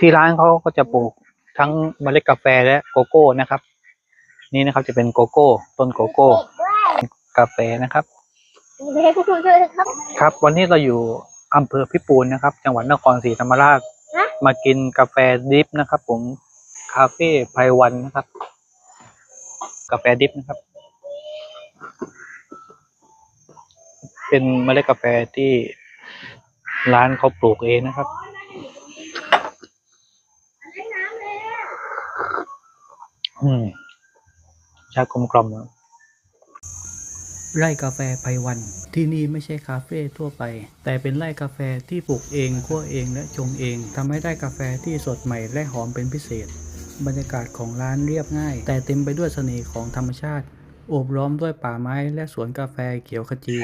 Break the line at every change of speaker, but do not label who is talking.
ที่ร้านเขาก็จะปลูกทั้งเมล็ดกาแฟและโกโก้นะครับ นี่นะครับจะเป็นโกโก้ ต้นโกโก้ กาแฟนะครับ
เด็กคุณช่วยครับ
ครับ วันนี้เราอยู่อำเภอพิปูนนะครับ จังหวัดนครศรีธรรมราช
ฮะ
มากินกาแฟดริฟนะครับ ผมคาเฟ่ไพรวันนะครับ กาแฟดริฟนะครับ เป็นเมล็ดกาแฟที่ร้านเขาปลูกเองนะครับ อืมชากลมกล่อม
ไร่กาแฟไพวัน ที่นี่ไม่ใช่คาเฟ่ทั่วไป แต่เป็นไร่กาแฟที่ปลูกเองคั่วเองและชงเองทำให้ได้กาแฟที่สดใหม่และหอมเป็นพิเศษ บรรยากาศของร้านเรียบง่าย แต่เต็มไปด้วยเสน่ห์ของธรรมชาติ โอบล้อมด้วยป่าไม้และสวนกาแฟเขียวขจี